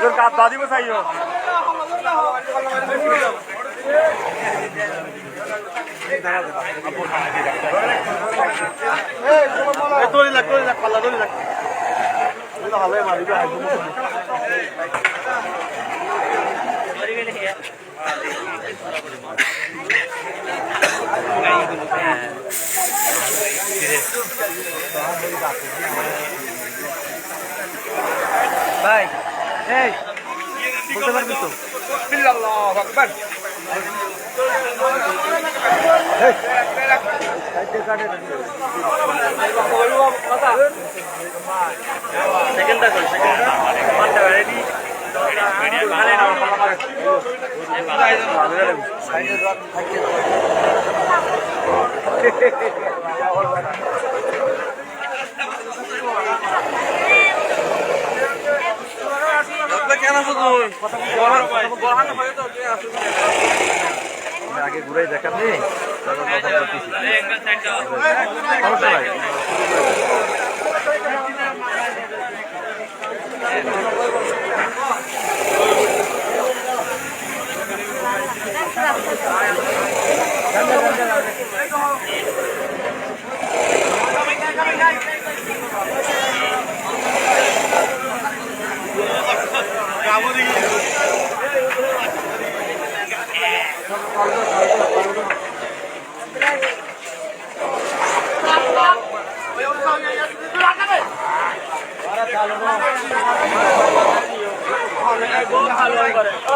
তোর কাজ দাদিব চাইও তোরি লাগ তোরি লাগ পাল্লা তোরি লাগ। ভালো মারিবে ভাই এই বলতে পারবি তো সেকেন্ডটা করি সেকেন্ডটা মানটা রেডি আগে ঘুরে দেখান নেই তারপর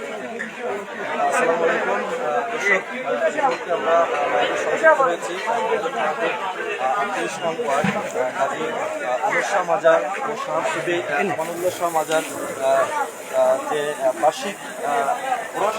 বলতেছি সমস্যা নাই আমরা রয়েছি তিরিশ নং ওয়ার্ড কাজী আনুষা মাজার ও সাহাবসুদি আমানুল্লাহ শাহ মাজার যে বার্ষিক আহ, পুরস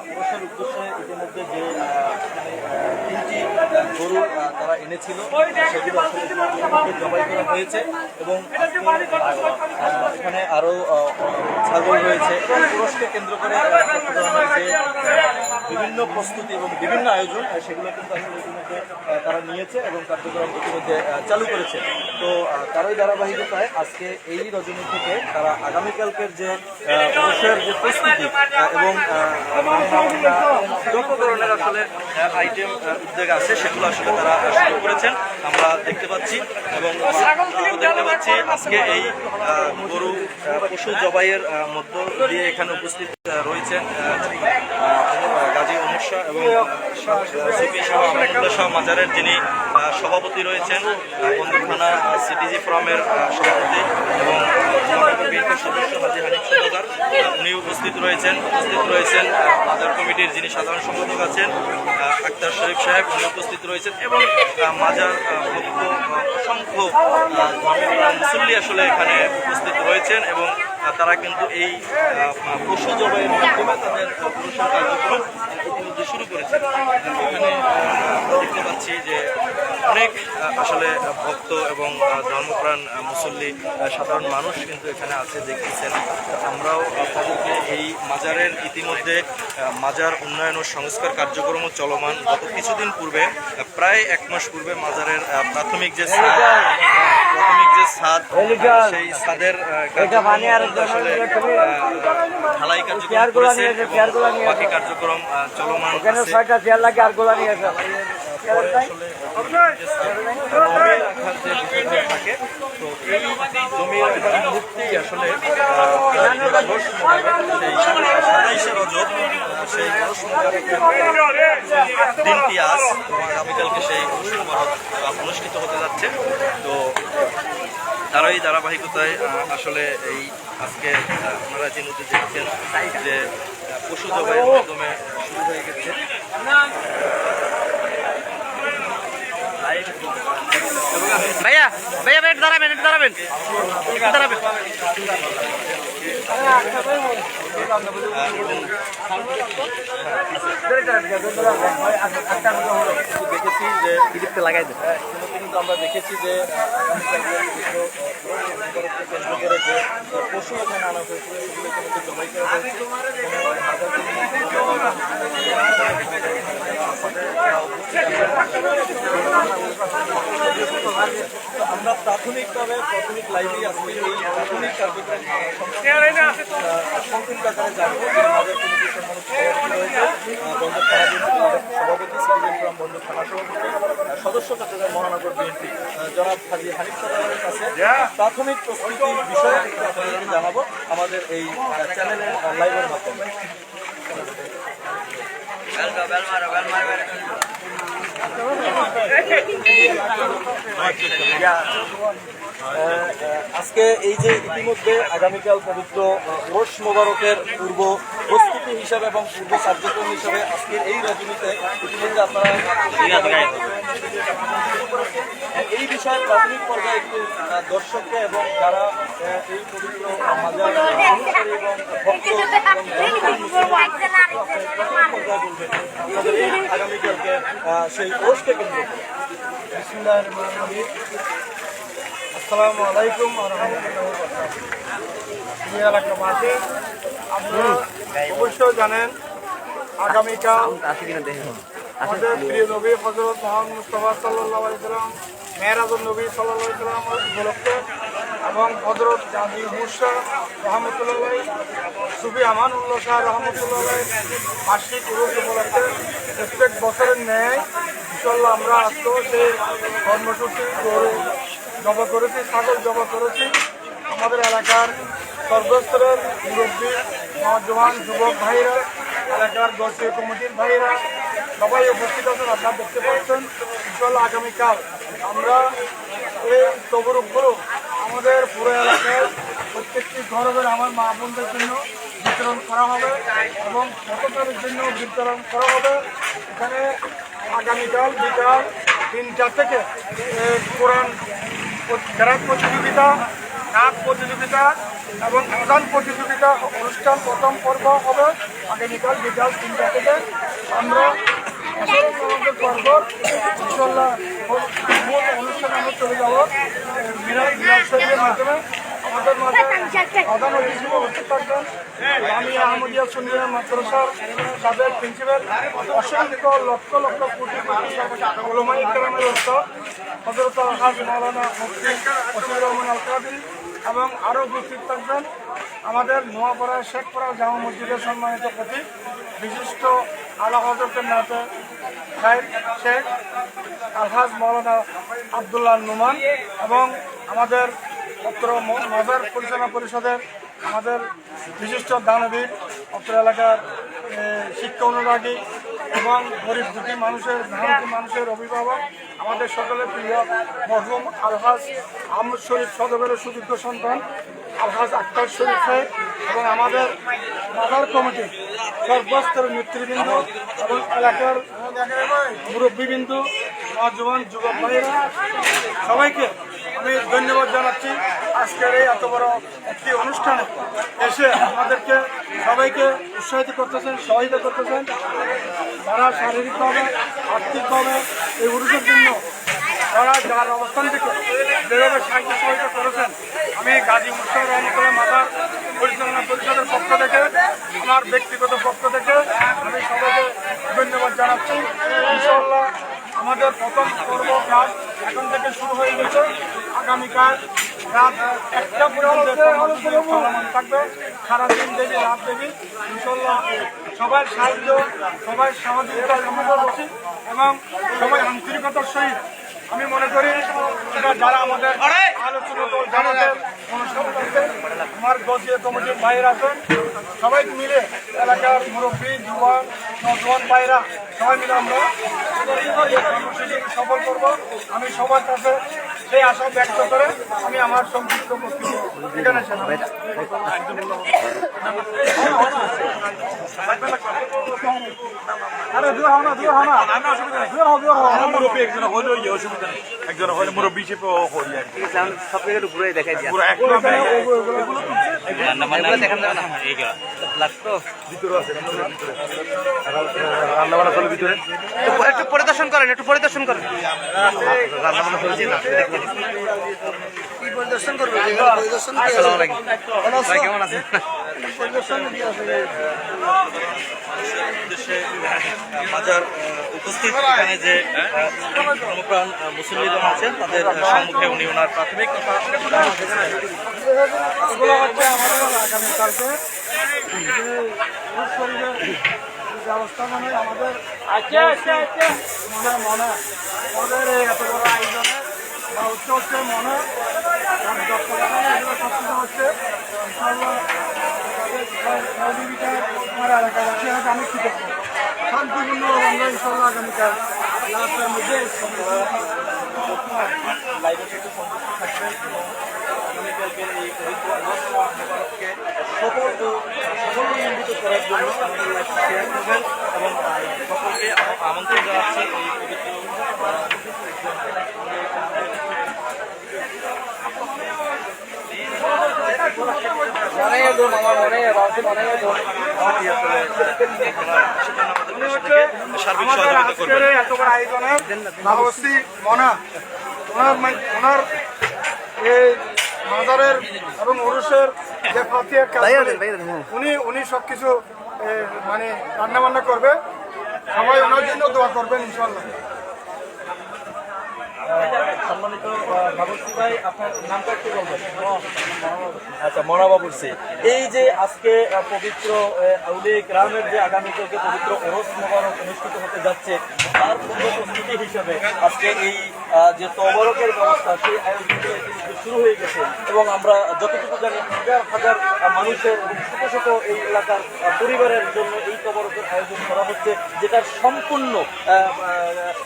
ওরসের উদ্দেশ্যে ইতিমধ্যে যে তিনটি গরু তারা এনেছিল, সেগুলো জবাই করা হয়েছে এবং এখানে আরও ছাগল রয়েছে। এবং ওরসকে কেন্দ্র করে যে বিভিন্ন প্রস্তুতি এবং বিভিন্ন আয়োজন সেগুলো কিন্তু আসলে ইতিমধ্যে তারা নিয়েছে এবং কার্যক্রম ইতিমধ্যে চালু করেছে। তো তারই ধারাবাহিকতায় আজকে এই রজনী থেকে তারা আগামীকালকের যে অনুষ্ঠানের যে প্রস্তুতি এবং যত ধরনের আসলে আইটেম উদ্যোগ আছে সেগুলো আসলে তারা শুরু করেছেন। আমরা দেখতে পাচ্ছি এবং দেখতে পাচ্ছি আজকে এই গরু পশু জবাইয়ের মধ্য দিয়ে এখানে উপস্থিত রয়েছেন গাজী অমর শাহ এবং সিপি শাহ আহমদুল্লাহ শাহ মাজারের যিনি সভাপতি রয়েছেন বন্ধু থানা সিটিজি ফোরামের সভাপতি এবং মহানগর সদস্য হাজি হানিফ সদাগর উনি উপস্থিত রয়েছেন উপস্থিত রয়েছেন মাজার কমিটির যিনি সাধারণ সম্পাদক আছেন আক্তার শরীফ সাহেব উনি উপস্থিত রয়েছেন এবং মাজার ভক্ত অসংখ্য মুসল্লি আসলে এখানে উপস্থিত রয়েছেন এবং তারা কিন্তু এই পশু জবাইয়ের মাধ্যমে তাদের পুরস্কার কার্যক্রম ইতিমধ্যে শুরু করেছে এখানে দেখতে পাচ্ছি যে অনেক আসলে ভক্ত এবং ধর্মপ্রাণ মুসল্লি সাধারণ মানুষ কিন্তু এখানে আছে, দেখতেছেন। আমরাও আপনাদেরকে এই মাজারের ইতিমধ্যে মাজার উন্নয়ন ও সংস্কার কার্যক্রম চলমান। গত কিছুদিন পূর্বে প্রায় এক মাস পূর্বে মাজারের প্রাথমিক যে প্রাথমিক যে ছাদ সেই ছাদের ঢালাই কার্যক্রম বাকি কার্যক্রম চলমান পরে আসলে আসলে সেই সেই অনুষ্ঠিত হতে যাচ্ছে তো তারই ধারাবাহিকতায় আসলে এই আজকে আপনারা যে মধ্যে দেখছেন যে পশু জবাইয়ের মাধ্যমে শুরু হয়ে গেছে। ভাইয়া ভাইয়া একটু দাঁড়াবেন একটু দাঁড়াবেন। একটু দাঁড়াবেন। দেখেছি যে লাগাই দে হ্যাঁ, কিন্তু আমরা দেখেছি যে পশু এখানে আনা জবাই করা হয়েছে এবং হাজার আমরা প্রাথমিকভাবে প্রাথমিক লাইভে আজকে এই প্রাথমিক কার্যক্রম সংক্ষিপ্ত আকারে জানব সভাপতি সিটিজেন ফোরাম থানা সভাপতি সদস্য মহানগর বিএনপি। জনাব হাজি হানিফ কাছে প্রাথমিক প্রস্তুতির বিষয়ে একটু জানাব আমাদের এই চ্যানেলের লাইভের মাধ্যমে। আজকে এই যে ইতিমধ্যে আগামীকাল পবিত্র রোশ মোবারকের পূর্ব প্রস্তুতি হিসাবে এবং পূর্ব কার্যক্রম হিসাবে আজকের এই রজনীতে ইতিমধ্যে আপনারা এই বিষয়ে প্রাথমিক পর্যায়ে একটু দর্শককে এবং যারা এই পবিত্র মাজার অনুসারী এবং ভক্ত এবং আগামীকালকে সেই রোশকে কেন্দ্র করে বিসমুল্লাহির রহমানির রহিম। আসসালামু আলাইকুম রাহমাতুল্লাহি এলাকাবাসী, আপনারা অবশ্যই জানেন আগামীকাল আমাদের প্রিয় নবী হজরত মোহাম্মদ মুস্তফা সাল্লাহ সাল্লাম মেহরাজুল নবী সাল্লাম উপলক্ষে এবং হজরত জাদি মুসা রহমতুল্লাহ সুফি আমানুল্লাহ শাহ রহমতুল্লাহ বার্ষিক উরুজ উপলক্ষে প্রত্যেক বছরের ন্যায় ইনশাল্লাহ আমরা আজকেও সেই কর্মসূচি গরু জমা করেছি ছাগল জমা করেছি। আমাদের এলাকার সর্বস্তরের মুরব্বী নজওয়ান যুবক ভাইরা, এলাকার গোষ্ঠী কমিটির ভাইরা, সবাই উপস্থিত আছেন, আপনারা দেখতে পাচ্ছেন। ইনশাল্লাহ আগামীকাল আমরা এই তবরুকগুলো আমাদের পুরো এলাকায় প্রত্যেকটি ঘরে ঘরে আমার মা বোনদের জন্য বিতরণ করা হবে এবং ভক্তদের জন্য বিতরণ করা হবে। এখানে আগামীকাল বিকাল তিনটা থেকে কোরআন ক্যারাট প্রতিযোগিতা, নাচ প্রতিযোগিতা এবং আদান প্রতিযোগিতা অনুষ্ঠান প্রথম পর্ব হবে আগামীকাল বিকাল তিনটা থেকে। আমরা পর্ব ইনশাল্লাহ মূল অনুষ্ঠানে আমরা চলে যাব মিরাজ মিরাজ শরীফের মাধ্যমে আমাদের মাঝে প্রধান অতিথি উপস্থিত থাকবেন আমি আহমদিয়া সুনিয়া মাদ্রাসার সাবেক প্রিন্সিপাল অসংখ্য লক্ষ লক্ষ কোটি ওলমাই মাওলানা মুফতি ওসির রহমান আল এবং আরও উপস্থিত থাকবেন আমাদের নোয়াপাড়া শেখপাড়া জামা মসজিদের সম্মানিত প্রতি বিশিষ্ট আলা হজরতের নাতে সাহেব শেখ আলহাজ মৌলানা আবদুল্লাহ নুমান এবং আমাদের অত্র মাজার পরিচালনা পরিষদের আমাদের বিশিষ্ট দানবীর, অত্র এলাকার শিক্ষা অনুরাগী এবং গরিব দুঃখী মানুষের মেহনতি মানুষের অভিভাবক আমাদের সকলের প্রিয় মরহুম আলহাজ আহমদ শরীফ সদরের সুযোগ্য সন্তান, আলহাজ আক্তার শরীফ এবং আমাদের মাদার কমিটি সর্বস্তরের নেতৃবৃন্দ এবং এলাকার মুরব্বীবৃন্দ, নজওয়ান যুবক ভাইয়েরা, সবাইকে আমি ধন্যবাদ জানাচ্ছি। আজকের এই এত বড় একটি অনুষ্ঠানে এসে আমাদেরকে সবাইকে উৎসাহিত করতেছেন সহায়তা করতেছেন। তারা শারীরিকভাবে, আর্থিকভাবে এই উরুষের জন্য তারা যার অবস্থান থেকে যেভাবে সাহায্য সহায়তা করেছেন, আমি গাজী মুস্তাফ রহমতুল্লাহ মাতার পরিচালনা পরিষদের পক্ষ থেকে, আমার ব্যক্তিগত পক্ষ থেকে আমি সবাইকে ধন্যবাদ জানাচ্ছি। ইনশাল্লাহ আমাদের প্রথম পর্ব কাজ এখন থেকে শুরু হয়ে গেছে। আগামীকাল রাত একটা থাকবে, সারাদিন দেবী, রাত দেবী ইনশাল্লাহ সবার সাহায্য, সবাই সহযোগিতা করছি এবং সবাই আন্তরিকতার সহিত আমি মনে করি যারা আমাদের আলোচনা দল জানাদের অনুষ্ঠান করছে আমার গজিয়ে কমিটির ভাইয়ের আছেন সবাই মিলে এলাকার মুরব্বী, যুবক, নজওয়ান ভাইরা, সবাই মিলে আমরা সফল করব। আমি সবার কাছে সেই আশা ব্যক্ত করে আমি আমার সংক্ষিপ্ত বক্তব্য এখানে একজন হলেও অসুবিধা নেই। একজন হলে মুরব্বী হিসেবে সব থেকে ঘুরে দেখাই দেখান যাবে না। রান্না বান্না চলে ভিতরে। একটু- পরিদর্শন করেন একটু পরিদর্শন করেন। রান্না বান্না চলছে না পরিদর্শন করবে? আসসালামু কেমন আছেন? আহ, উপস্থিত এখানে যে আহ, মুসল্লিগণ আছেন তাদের সম্মুখে উনি ওনার প্রাথমিক কথা ব্যবস্থা মানে আমাদের মনে মনে। আমাদের এই এত বড় আয়োজনে বা উচ্চ হচ্ছে মনে হচ্ছে। আমাদের আমার এলাকাবাসী আছে আমি কৃতজ্ঞ শান্তিপূর্ণ আমরা ইনশাআল্লাহ আগামীকাল লাস্টের মধ্যে আগামীকালকের এই মোবারককে সফল ও করার জন্য আমাদের শেয়ার করবেন এবং সকলকে আমন্ত্রণ জানাচ্ছি এই পবিত্র আজকের করবেন এত বড় মনা ওনার ওনার এই মাদারের এবং উরুষের যে ফাতিয়া কাজ হ্যাঁ। উনি উনি সব কিছু মানে রান্না বান্না করবে। সবাই ওনার জন্য দোয়া করবেন ইনশাল্লাহ সম্মানিত ভাই আপনার নামটা একটু বলবেন। আচ্ছা এই যে আজকে পবিত্র গ্রামের যে আগামীকালকে পবিত্র ওরস মোবারক অনুষ্ঠিত হতে যাচ্ছে তার পূর্ব প্রস্তুতি হিসাবে আজকে এই যে তবরকের ব্যবস্থা, সেই ইতিমধ্যে শুরু হয়ে গেছে। এবং আমরা যতটুকু জানি, হাজার হাজার মানুষের ছোট ছোট এই এলাকার পরিবারের জন্য এই তবরকের আয়োজন করা হচ্ছে, যেটার সম্পূর্ণ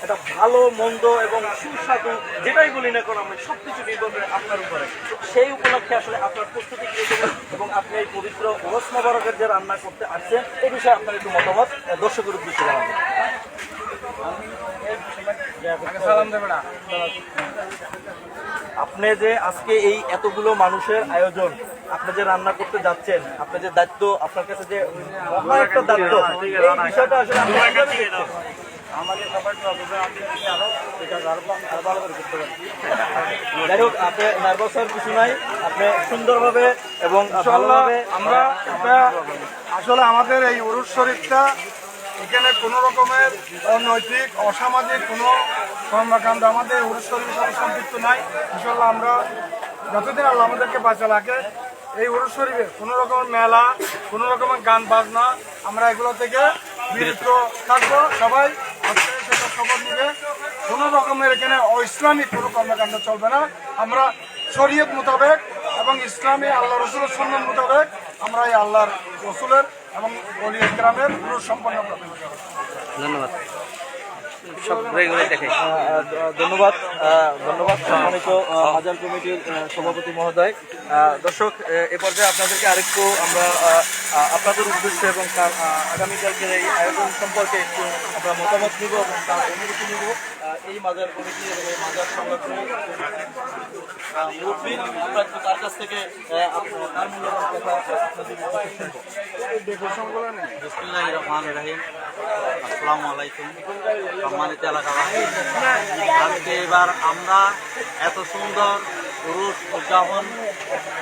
একটা ভালো, মন্দ এবং সুস্বাদু, যেটাই বলি না কেন, আমরা সব কিছু নির্ভর করে আপনার উপরে। সেই উপলক্ষে আসলে আপনার প্রস্তুতি কীরকম এবং আপনি এই পবিত্র ওরস মোবারকের যে রান্না করতে আসছেন, এ বিষয়ে আপনার একটু মতামত দর্শকের উদ্দেশ্যে জানাবেন। আপনি যে আজকে এই এতগুলো মানুষের আয়োজন আপনি যে রান্না করতে যাচ্ছেন আপনি যে দায়িত্ব আপনার কাছে যে মহা একটা দায়িত্ব এই বিষয়টা আসলে? আমাদের সবাই যাই হোক আপনি নার্ভাস হওয়ার কিছু নাই আপনি সুন্দরভাবে এবং ভালোভাবে আমরা আসলে আমাদের এই উরুস শরীফটা এখানে কোনো রকমের অনৈতিক, অসামাজিক কোনো কর্মকাণ্ড আমাদের উরুস শরীফের সাথে সম্পৃক্ত নাই। ইনশাল্লাহ আমরা যতদিন আল্লাহ আমাদেরকে বাঁচা লাগে এই উরুস শরীফে কোনো রকমের মেলা, কোনো রকমের গান, বাজনা আমরা এগুলো থেকে বিরত থাকব। সবাই সেটা শপথ নিবে। কোনো রকমের এখানে ইসলামিক কোনো কর্মকাণ্ড চলবে না। আমরা শরীয়ত মোতাবেক এবং ইসলামী আল্লাহ রসুলের সম্মান মোতাবেক আমরা এই আল্লাহর রসুলের এবং গ্রামের পুরো সম্পন্ন ধন্যবাদ। ধন্যবাদ ধন্যবাদ সম্মানিত হাজার কমিটির সভাপতি মহোদয়। দর্শক এ পর্যায়ে আপনাদেরকে আরেকটু আমরা আপনাদের উদ্দেশ্যে এবং তার আগামীকালকের এই আয়োজন সম্পর্কে একটু আমরা মতামত নিব এবং তার অনুমতি নিব। এই মাজার কমিটি এবং এই মাজার সংগঠনের আহ, তার কাছ থেকে তার মূল্যবান কথা বিসমুল্লাহ রহমান সম্মানিত এলাকাবাসী আজকে এবার আমরা এত সুন্দর পুরুষ উদযাপন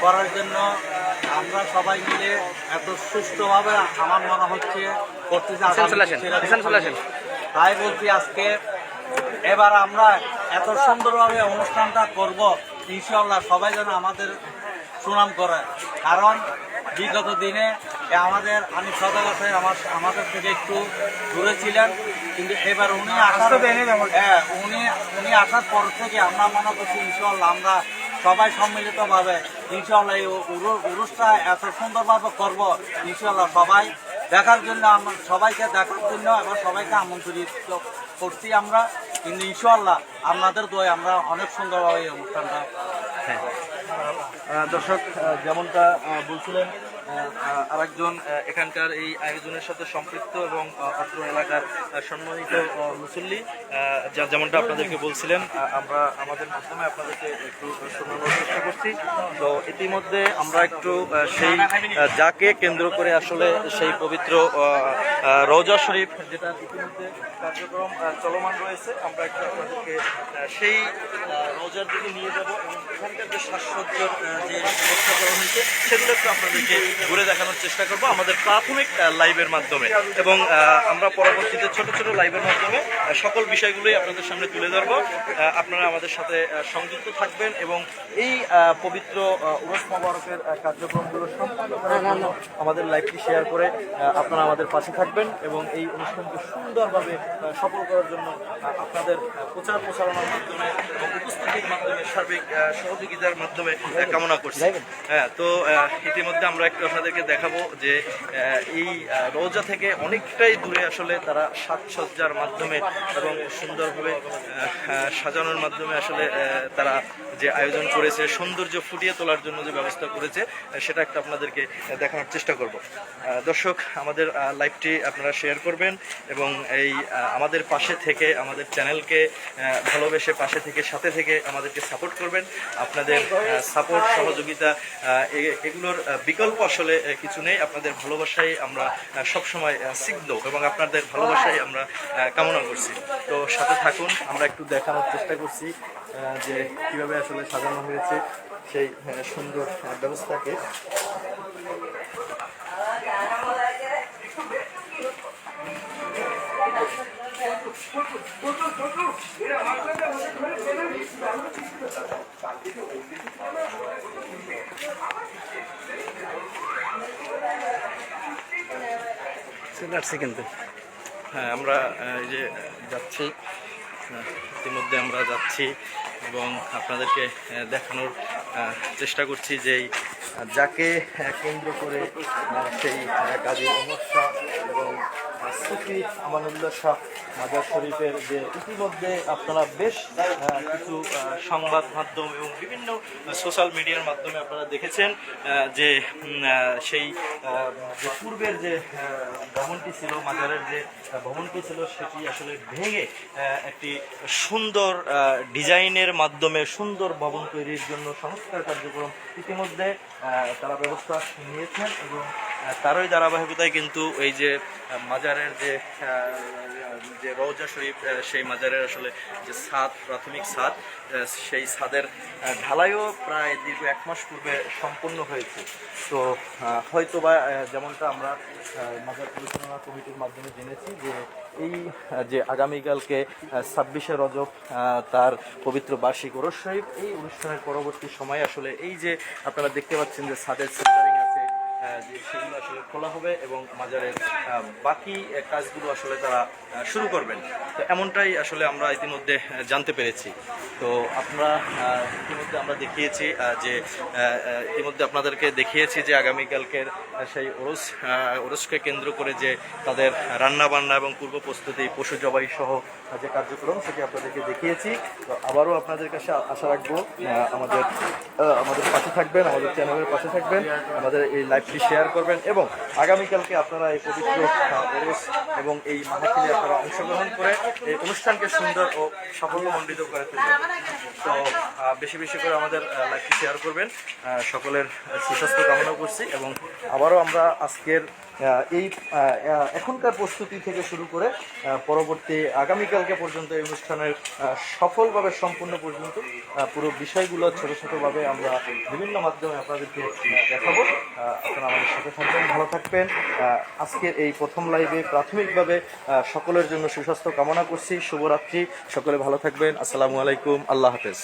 করার জন্য আমরা সবাই মিলে এত সুষ্ঠুভাবে আমার মনে হচ্ছে করতেছি। তাই বলছি আজকে এবার আমরা এত সুন্দরভাবে অনুষ্ঠানটা করব ইনশাল্লাহ সবাই যেন আমাদের সুনাম করে। কারণ বিগত দিনে আমাদের আমি সাহেব আমার আমাদের থেকে একটু দূরে ছিলেন কিন্তু এবার উনি আসার হ্যাঁ উনি উনি আসার পর থেকে আমরা মনে করছি ইনশাল্লাহ আমরা সবাই সম্মিলিতভাবে ইনশাল্লাহ এই উরু- উরুসটা এত সুন্দরভাবে করব ইনশাল্লাহ সবাই। দেখার জন্য আমরা সবাইকে দেখার জন্য এবং সবাইকে আমন্ত্রিত করছি আমরা। কিন্তু ইনশাল্লাহ আপনাদের দোয়ায় আমরা অনেক সুন্দরভাবে এই অনুষ্ঠানটা আহ, দর্শক যেমনটা বলছিলেন আরেকজন এখানকার এই আয়োজনের সাথে সম্পৃক্ত এবং অত্র এলাকার সম্মানিত মুসল্লি যেমনটা আপনাদেরকে বলছিলেন আমরা আমাদের মাধ্যমে আপনাদেরকে একটু শোনানোর চেষ্টা করছি। তো ইতিমধ্যে আমরা একটু সেই যাকে কেন্দ্র করে আসলে সেই পবিত্র আহ, শরীফ যেটা ইতিমধ্যে কার্যক্রম চলমান রয়েছে আমরা একটু আপনাদেরকে সেই রোজার দিকে নিয়ে যাব এবং এবং আমরা পরবর্তীতে ছোট ছোট লাইভের মাধ্যমে সকল বিষয়গুলোই আপনাদের সামনে তুলে ধরবো। আপনারা আমাদের সাথে সংযুক্ত থাকবেন এবং এই পবিত্র উরস মোবারকের কার্যক্রমগুলো সম্পূর্ণ আমাদের লাইভটি শেয়ার করে আপনারা আমাদের পাশে থাকবেন এবং এই অনুষ্ঠানকে সুন্দরভাবে সফল করার জন্য আপনাদের প্রচার প্রচারণার মাধ্যমে এবং উপস্থিতির মাধ্যমে সার্বিক আহ, সহযোগিতার মাধ্যমে কামনা করছি। হ্যাঁ তো আহ, ইতিমধ্যে আমরা একটু আপনাদেরকে দেখাবো যে আহ, এই রোজা থেকে অনেকটাই দূরে আসলে তারা সাজসজ্জার মাধ্যমে এবং সুন্দরভাবে সাজানোর মাধ্যমে আসলে আহ, তারা যে আয়োজন করেছে, সৌন্দর্য ফুটিয়ে তোলার জন্য যে ব্যবস্থা করেছে সেটা একটা আপনাদেরকে দেখানোর চেষ্টা করব। দর্শক, আমাদের লাইভটি আপনারা শেয়ার করবেন এবং এই আমাদের পাশে থেকে, আমাদের চ্যানেলকে ভালোবেসে পাশে থেকে, সাথে থেকে আমাদেরকে সাপোর্ট করবেন। আপনাদের সাপোর্ট, সহযোগিতা এগুলোর বিকল্প আসলে কিছু নেই। আপনাদের ভালোবাসায় আমরা সবসময় সিদ্ধ এবং আপনাদের ভালোবাসায় আমরা কামনা করছি। তো সাথে থাকুন, আমরা একটু দেখানোর চেষ্টা করছি। যে কীভাবে আসলে সাজানো হয়েছে সেই সুন্দর ব্যবস্থাকে। চলে আসছে কিন্তু হ্যাঁ আমরা এই যে যাচ্ছি। ইতিমধ্যে আমরা যাচ্ছি এবং আপনাদেরকে দেখানোর চেষ্টা করছি যে যাকে কেন্দ্র করে সেই কাজের শাহ এবং সুফি আমানুল্লাহ শাহ মাজার শরীফের যে ইতিমধ্যে আপনারা বেশ কিছু সংবাদ মাধ্যম এবং বিভিন্ন সোশ্যাল মিডিয়ার মাধ্যমে আপনারা দেখেছেন যে সেই যে পূর্বের যে ভবনটি ছিল, মাজারের যে ভবনটি ছিল, সেটি আসলে ভেঙে একটি সুন্দর ডিজাইনের মাধ্যমে সুন্দর ভবন তৈরির জন্য সংস্কার কার্যক্রম ইতিমধ্যে তারা ব্যবস্থা নিয়েছেন এবং তারই ধারাবাহিকতায় কিন্তু এই যে মাজারের যে যে রওজা শরীফ সেই মাজারের আসলে যে ছাদ প্রাথমিক ছাদ সেই ছাদের ঢালাইও প্রায় দীর্ঘ এক মাস পূর্বে সম্পন্ন হয়েছে। তো হয়তো বা যেমনটা আমরা মাজার পরিচালনা কমিটির মাধ্যমে জেনেছি যে এই যে আগামীকালকে ছাব্বিশে রজব তার পবিত্র বার্ষিক ওরস শরীফ, এই অনুষ্ঠানের পরবর্তী সময়ে আসলে এই যে আপনারা দেখতে পাচ্ছেন যে ছাদের সেন্টারিং সেগুলো আসলে খোলা হবে এবং মাজারের বাকি কাজগুলো আসলে তারা শুরু করবেন। তো এমনটাই আসলে আমরা ইতিমধ্যে জানতে পেরেছি। তো আপনারা ইতিমধ্যে আমরা দেখিয়েছি যে ইতিমধ্যে আপনাদেরকে দেখিয়েছি যে আগামীকালকের সেই ওরস ওরসকে কেন্দ্র করে যে তাদের রান্না বান্না এবং পূর্ব প্রস্তুতি, পশু জবাই সহ যে কার্যক্রম, সেটি আপনাদেরকে দেখিয়েছি। তো আবারও আপনাদের কাছে আশা রাখব আমাদের আমাদের পাশে থাকবেন, আমাদের চ্যানেলের পাশে থাকবেন, আমাদের এই লাইভটি শেয়ার করবেন এবং আগামীকালকে আপনারা এই পবিত্র এবং এই মাহফিলে আপনারা অংশগ্রহণ করে এই অনুষ্ঠানকে সুন্দর ও সাফল্যমণ্ডিত করে তুলবেন। তো বেশি বেশি করে আমাদের লাইভটি শেয়ার করবেন। সকলের সুস্বাস্থ্য কামনা করছি এবং আবারও আমরা আজকের এই এখনকার প্রস্তুতি থেকে শুরু করে পরবর্তী আগামীকালকে পর্যন্ত এই অনুষ্ঠানের সফলভাবে সম্পূর্ণ পর্যন্ত পুরো বিষয়গুলো ছোট ছোটোভাবে আমরা বিভিন্ন মাধ্যমে আপনাদেরকে দেখাবো। আপনারা আমাদের সাথে থাকবেন, ভালো থাকবেন। আজকের এই প্রথম লাইভে প্রাথমিকভাবে সকলের জন্য সুস্বাস্থ্য কামনা করছি। শুভরাত্রি, সকলে ভালো থাকবেন। আসসালামু আলাইকুম। আল্লাহ হাফেজ।